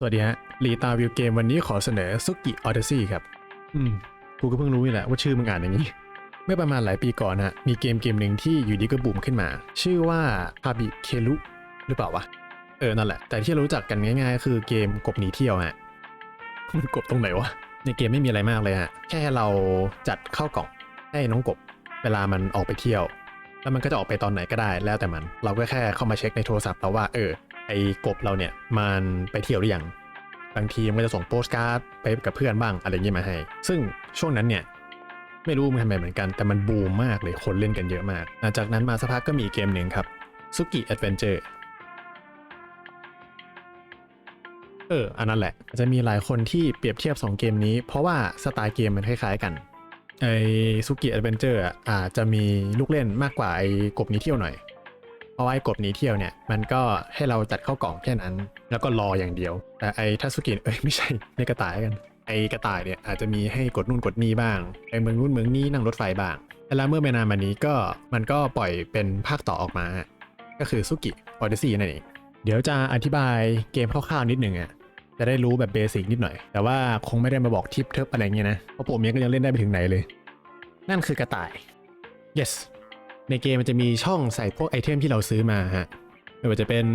สวัสดีฮะรีตาวิวเกมวันนี้ขอเสนอซุกิออเดซี่ครับ อืม กูก็เพิ่งรู้นี่แหละว่าชื่อมึงอ่านอย่างนี้ เมื่อประมาณหลายปีก่อนฮะ มีเกมเกมหนึ่งที่อยู่ดีก็บูมขึ้นมา ชื่อว่าพาบิเคลุหรือเปล่าวะ เออ นั่นแหละ แต่ที่รู้จักกันง่ายๆ คือเกมกบหนีเที่ยวฮะ มันกบตรงไหนวะ ในเกมไม่มีอะไรมากเลยฮะ แค่เราจัดเข้ากล่องให้น้องกบ เวลามันออกไปเที่ยว แล้วมันก็จะออกไปตอนไหนก็ได้แล้วแต่มัน เราก็แค่เข้ามาเช็คในโทรศัพท์เราว่าเออ ไอ้กบเราเนี่ยมันไปเที่ยวหรือยังบางทีมันก็จะส่งโปสการ์ดไปกับเพื่อนบ้างอะไรอย่างเงี้ยมาให้ ซึ่งช่วงนั้นเนี่ยไม่รู้มันทำไมเหมือนกัน แต่มันบูมมากเลยคนเล่นกันเยอะมาก หลังจากนั้นมาสักพักก็มีเกมหนึ่งครับซุกิแอดเวนเจอร์เออ อันนั้นแหละ จะมีหลายคนที่เปรียบเทียบ 2 เกมนี้ เพราะว่าสไตล์เกมมันคล้ายๆกัน ไอ้ซุกิแอดเวนเจอร์อาจจะมีลูกเล่นมากกว่าไอ้กบนี้เที่ยวหน่อย ราะว่าไอ้กบหนีเที่ยวเนี่ยมันก็ให้เราจัดเข้ากล่องแค่นั้น แล้วก็รออย่างเดียว แต่ไอ้ทัสุกิเอ้ยไม่ใช่ในกระต่ายกัน ไอ้กระต่ายเนี่ยอาจจะมีให้กดนู่นกดนี่บ้างไปเมืองนู่นเมืองนี้นั่งรถไฟบ้างแล้วเมื่อไม่นานมานี้ก็มันก็ปล่อยเป็นภาคต่อออกมา ก็คือซุกิออเดซี่นั่นเองเดี๋ยวจะอธิบายเกมคร่าวๆนิดหนึ่งอะจะได้รู้แบบเบสิกนิดหน่อย แต่ว่าคงไม่ได้มาบอกทิปเทิปอะไรเงี้ยนะเพราะผมยังก็ยังเล่นได้ไปถึงไหนเลย นั่นคือกระต่าย yes ในเกมมันจะมีช่องใส่พวกไอเทมที่เราซื้อมาฮะไม่ว่าจะเป็น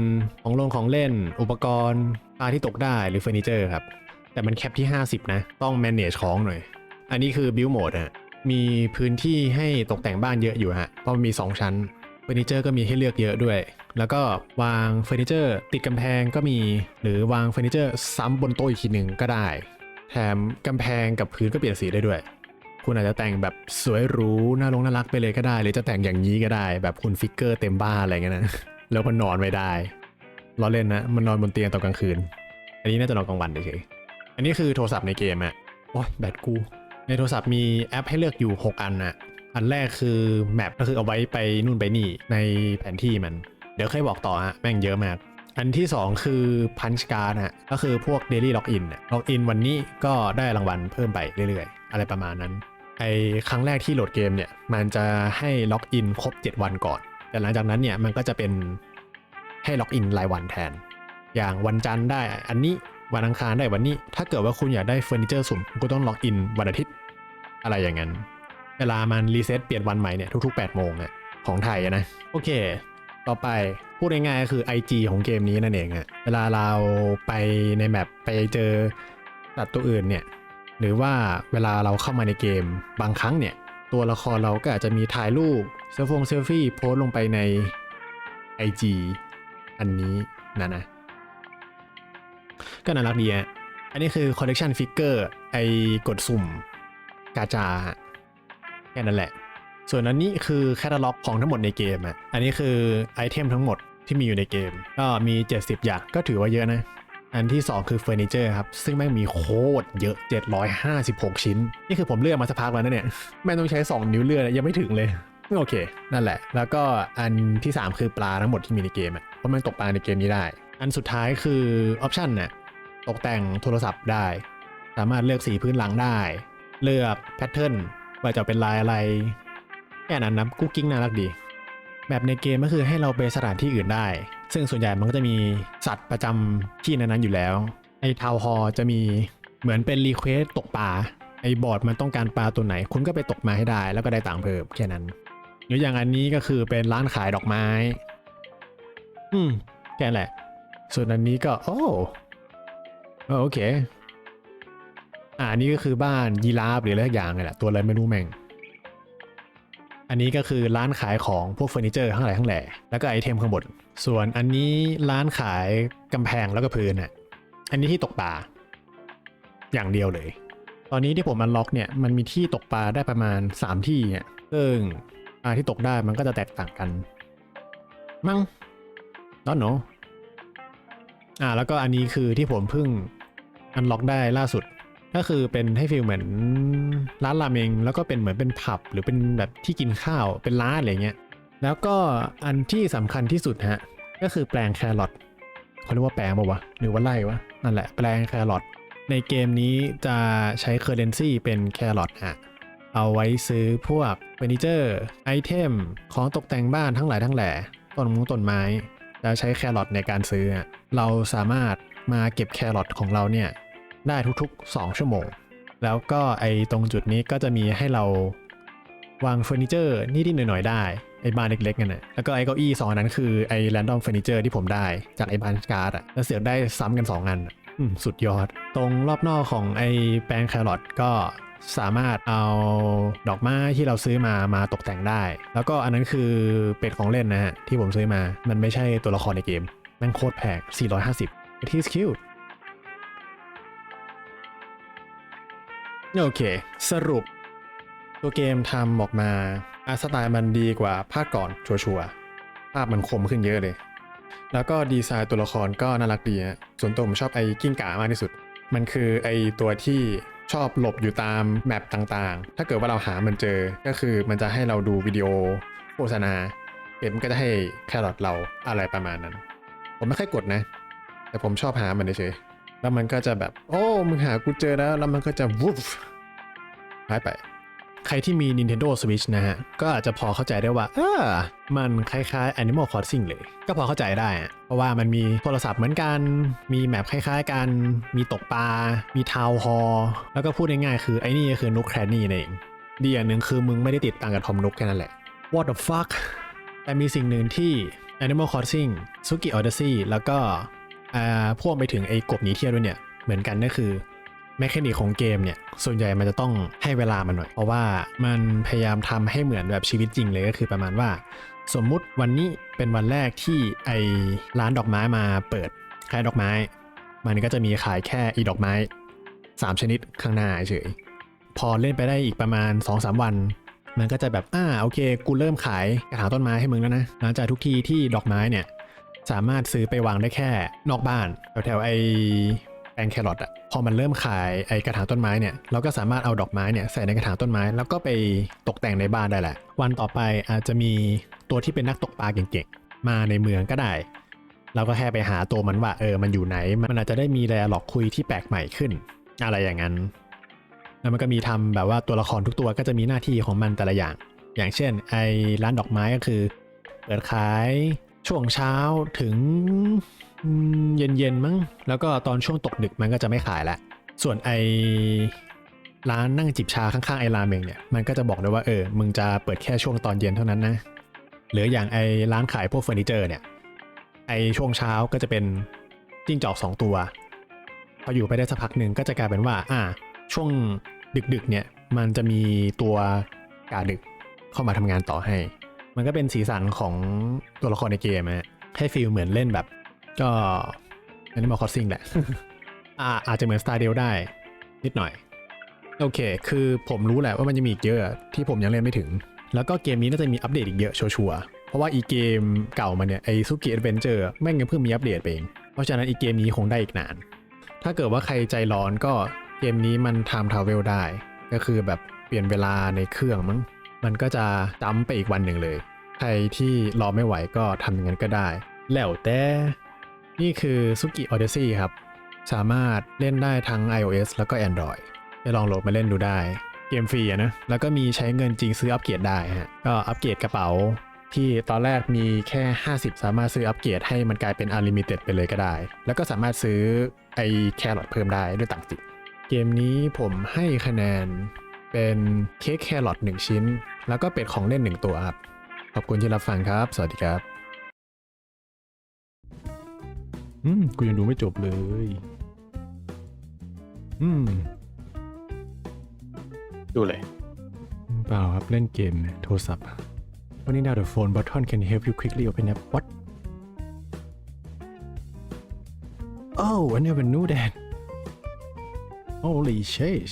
ของลงของเล่น อุปกรณ์ปลาที่ตกได้หรือเฟอร์นิเจอร์ครับ แต่มันแคปที่ 50 นะ ต้อง manage ของหน่อย อันนี้คือ build mode ฮะมีพื้นที่ให้ตกแต่งบ้านเยอะอยู่ฮะเพราะมันมี2 ชั้นเฟอร์นิเจอร์ก็มีให้เลือกเยอะด้วย แล้วก็วางเฟอร์นิเจอร์ติดกำแพงก็มี หรือวางเฟอร์นิเจอร์ซ้ำบนโต๊ะอีกทีหนึ่งก็ได้ แถมกำแพงกับพื้นก็เปลี่ยนสีได้ด้วย คุณอาจจะแต่งแบบสวยหรูน่าลงน่ารักไปเลยก็ได้หรือจะแต่งอย่างนี้ก็ได้ แบบคุณฟิกเกอร์เต็มบ้านอะไรเงี้ยนะแล้วมันนอนไม่ได้ล้อเล่นนะมันนอนบนเตียงตอนกลางคืน อันนี้น่าจะนอนกลางวันเฉยอันนี้คือโทรศัพท์ในเกมอะโอ้ยแบตกู ในโทรศัพท์มีแอปให้เลือกอยู่ 6 อันนะอันแรกคือแมปก็คือเอาไว้ไปนู่นไปนี่ในแผนที่มัน เดี๋ยวเคยบอกต่อฮะแม่งเยอะมาก อันที่ 2 คือพันช์การ์ดฮะก็คือพวก Daily Login อะ Login วันนี้ก็ได้รางวัลเพิ่มไปเรื่อยๆ อะไรประมาณนั้น ไอครั้งแรกที่โหลดเกมเนี่ย มันจะให้ล็อกอินครบ 7 วันก่อน แต่หลังจากนั้นเนี่ยมันก็จะเป็นให้ล็อกอินรายวันแทน อย่างวันจันทร์ได้ อันนี้วันอังคารได้วันนี้ ถ้าเกิดว่าคุณอยากได้เฟอร์นิเจอร์สุ่มคุณก็ต้องล็อกอินวันอาทิตย์ อะไรอย่างนั้น เวลามันรีเซ็ตเปลี่ยนวันใหม่เนี่ยทุกๆ 8 โมงอะของไทยนะ โอเค ต่อไปพูดง่ายๆก็คือ IG ของเกมนี้นั่นเองอะเวลาเราไปในแมปไปเจอสัตว์ตัวอื่นเนี่ย หรือว่าเวลาเราเข้ามาในเกม บางครั้งเนี่ย ตัวละครเราก็อาจจะมีถ่ายรูปเซลฟงเซลฟี่โพสลงไปใน IG อันนี้นะนะ ก็น่ารักดีอะอันนี้คือ collection figure ไอกดสุ่มกาจาแค่นั้นแหละ ส่วนอันนี้คือแคตตาล็อกของทั้งหมดในเกมอะอันนี้คือไอเทมทั้งหมดที่มีอยู่ในเกม ก็มี 70 อย่างก็ถือว่าเยอะนะ อันที่ 2 คือเฟอร์นิเจอร์ครับ ซึ่งแม่งมีโคตรเยอะ 756 ชิ้น นี่คือผมเลือกมาสักพักแล้วนะเนี่ยแม่งต้องใช้ 2 นิ้วเลือกยังไม่ถึงเลยโอเค นั่นแหละ แล้วก็อันที่ 3 คือปลาทั้งหมดที่มีในเกมอะเพราะมันตกปลาในเกมนี้ได้ อันสุดท้ายคือออปชันน่ะตกแต่งโทรศัพท์ได้ สามารถเลือกสีพื้นหลังได้ เลือกแพทเทิร์นว่าจะเป็นลายอะไรแค่นั้นนะกุ๊กกิ๊งน่ารักดีแบบในเกมก็คือให้เราไปสถานที่อื่นได้ ซึ่งส่วนใหญ่มันก็จะมีสัตว์ประจำที่นั้นๆอยู่แล้ว ไอ้ทาวฮอจะมีเหมือนเป็นรีเควสตกปลาไอ้บอร์ดมันต้องการปลาตัวไหน คุณก็ไปตกมาให้ได้ แล้วก็ได้ตังเพิ่มแค่นั้น หรืออย่างอันนี้ก็คือเป็นร้านขายดอกไม้ อืมแค่นั้นแหละ ส่วนอันนี้ก็ โอ้โอเค อ่านนี้ก็คือบ้านยีราฟหรืออะไรสักอย่างไงแหละตัวอะไรไม่รู้แม่ง อันนี้ก็คือร้านขายของพวกเฟอร์นิเจอร์ทั้งหลายทั้งแหล่แล้วก็ไอเทมข้างบนส่วนอันนี้ร้านขายกำแพงแล้วก็พื้นอะอันนี้ที่ตกปลาอย่างเดียวเลย ตอนนี้ที่ผมมันล็อกเนี่ยมันมีที่ตกปลาได้ประมาณ 3 ที่อะซึ่งปลาที่ตกได้มันก็จะแตกต่างกัน มั้งตอนโนอ่าแล้วก็อันนี้คือที่ผมเพิ่งอันล็อกได้ล่าสุด ก็คือเป็นให้ฟีลเหมือนร้านราเมงแล้วก็เป็นเหมือนเป็นผับ หรือเป็นแบบที่กินข้าวเป็นร้านอะไรเงี้ยแล้วก็อันที่สำคัญที่สุดฮะก็คือแปลงแครอทเขาเรียกว่าแปลงป่าวะหรือว่าไล่วะนั่นแหละแปลงแครอทในเกมนี้จะใช้เคอร์เรนซีเป็นแครอทฮะเอาไว้ซื้อพวกเฟอร์นิเจอร์ไอเทมของตกแต่งบ้านทั้งหลายทั้งแหล่ต้นมงต้นไม้แล้วใช้แครอทในการซื้อ เราสามารถมาเก็บแครอทของเราเนี่ย ได้ทุกๆ 2 ชั่วโมง แล้วก็ไอตรงจุดนี้ก็จะมีให้เราวางเฟอร์นิเจอร์นิดๆหน่อยๆได้ไอ้บ้านเล็กๆนั่นแหละแล้วก็ไอ้เก้าอี้สองอันนั้นคือไอ้แรนดอมเฟอร์นิเจอร์ที่ผมได้จากไอ้บ้านการ์ดอะแล้วเสือกได้ซ้ำกัน 2 อันอะอืมสุดยอด ตรงรอบนอกของไอ้แปลงแครอทก็สามารถเอาดอกไม้ที่เราซื้อมามาตกแต่งได้ แล้วก็อันนั้นคือเป็ดของเล่นนะฮะที่ผมซื้อมา มันไม่ใช่ตัวละครในเกมแมันโคตรแพง450 It is cute โอเค สรุป ตัวเกมทำออกมาอาร์ตสไตล์มันดีกว่าภาคก่อนชัวร์ๆภาพมันคมขึ้นเยอะเลย แล้วก็ดีไซน์ตัวละครก็น่ารักดีฮะส่วนตัวผมชอบไอ้กิ้งก่ามากที่สุด มันคือไอ้ตัวที่ชอบหลบอยู่ตามแมปต่างๆ ถ้าเกิดว่าเราหามันเจอ ก็คือมันจะให้เราดูวิดีโอโฆษณาเกมก็จะให้แครอทเราอะไรประมาณนั้น ผมไม่ค่อยกดนะ แต่ผมชอบหามันเฉย แล้วมันก็จะแบบ โอ้มึงหากูเจอแล้ว แล้วมันก็จะวุบหายไป ใครที่มี Nintendo Switch นะฮะ ก็อาจจะพอเข้าใจได้ว่า เออ มันคล้ายๆ Animal Crossing เลย ก็พอเข้าใจได้ เพราะว่ามันมีโทรศัพท์เหมือนกัน มีแมปคล้ายๆกัน มีตกปลา มีทาวน์ฮอแล้วก็พูดง่ายๆคือไอ้นี่ก็คือนุกแครนี่นเอง ดีอย่างหนึ่งคือมึงไม่ได้ติดตังกับทอมนุกแค่นั้นแหละ What the fuck แต่มีสิ่งหนึ่งที่ Animal Crossing Suki Odyssey แล้วก็ อ่าพ่วงไปถึงไอ้กบหนีเที่ยวด้วยเนี่ยเหมือนกันก็คือแมคานิกของเกมเนี่ยส่วนใหญ่มันจะต้องให้เวลามันหน่อย เพราะว่ามันพยายามทำให้เหมือนแบบชีวิตจริงเลยก็คือประมาณว่า สมมุติวันนี้เป็นวันแรกที่ไอร้านดอกไม้มาเปิดขายดอกไม้ มันก็จะมีขายแค่อีดอกไม้ 3 ชนิดข้างหน้าเฉยพอเล่นไปได้อีกประมาณ 2-3 วัน มันก็จะแบบอ่าโอเค กูเริ่มขายกระถางต้นไม้ให้มึงแล้วนะหลังจากทุกทีที่ดอกไม้เนี่ย สามารถซื้อไปวางได้แค่นอกบ้านแถวๆไอแปลงแครอทอะพอมันเริ่มขายไอกระถางต้นไม้เนี่ยเราก็สามารถเอาดอกไม้เนี่ยใส่ในกระถางต้นไม้ แล้วก็ไปตกแต่งในบ้านได้แหละ วันต่อไปอาจจะมีตัวที่เป็นนักตกปลาเก่งๆมาในเมืองก็ได้ เราก็แค่ไปหาตัวมันว่าเออมันอยู่ไหน มันอาจจะได้มีแร์ล็อกคุยที่แปลกใหม่ขึ้น อะไรอย่างนั้น แล้วมันก็มีทำแบบว่าตัวละครทุกตัวก็จะมีหน้าที่ของมันแต่ละอย่าง อย่างเช่นไอร้านดอกไม้ก็คือ เปิดขาย ช่วงเช้าถึงเย็นๆมั้ง แล้วก็ตอนช่วงตกดึกมันก็จะไม่ขายละส่วนไอ้ร้านนั่งจิบชาข้างๆไอ้ราเมงเนี่ย มันก็จะบอกด้วยว่าเออ มึงจะเปิดแค่ช่วงตอนเย็นเท่านั้นนะ หรืออย่างไอ้ร้านขายพวกเฟอร์นิเจอร์เนี่ย ไอ้ช่วงเช้าก็จะเป็นจิ้งจอกสองตัว พออยู่ไปได้สักพักหนึ่งก็จะกลายเป็นว่า อ่า ช่วงดึกๆเนี่ย มันจะมีตัวกาดึกเข้ามาทำงานต่อให้ มันก็เป็นสีสันของตัวละครในเกมฮะให้ฟีลเหมือนเล่นแบบ ก็ Animal Crossing แหละอาอาจจะเหมือน Stardew ได้ นิดหน่อย โอเค คือผมรู้แหละว่ามันจะมีอีกเยอะที่ผมยังเล่นไม่ถึง แล้วก็เกมนี้น่าจะมีอัปเดตอีกเยอะชัวร์ๆเพราะว่าอีเกมเก่ามันเนี่ยไอซูกิ a อ v e n เจอร์แม่งยังเพิ่งมีอัปเดตไปเอง เพราะฉะนั้นอีเกมนี้คงได้อีกนาน ถ้าเกิดว่าใครใจร้อนก็เกมนี้มัน time travel ได้ ก็คือแบบเปลี่ยนเวลาในเครื่องมั้ง มันก็จะจำไปอีกวันหนึ่งเลย ใครที่รอไม่ไหวก็ทำอย่างนั้นก็ได้ แล้วแต่นี่คือ Suki Odyssey ครับ สามารถเล่นได้ทั้ง iOS แล้วก็ Android ไปลองโหลดมาเล่นดูได้ เกมฟรีนะ แล้วก็มีใช้เงินจริงซื้ออัปเกรดได้ฮะ ก็อัปเกรดกระเป๋า ที่ตอนแรกมีแค่ 50 สามารถซื้ออัปเกรดให้มันกลายเป็น Unlimited ไปเลยก็ได้ แล้วก็สามารถซื้อไอแครอทเพิ่มได้ด้วยต่างค์สิเกมนี้ผมให้คะแนนเป็นเค้กแครอท1ชิ้น แล้วก็เป็ดของเล่น1ตัวครับ ขอบคุณที่รับฟังครับ สวัสดีครับ อืม กูยังดูไม่จบเลย อืม ดูเลย เปล่าครับ เล่นเกมโทรศัพท์ Running down the phone button can help you quickly open up what Oh I never knew that Holy shit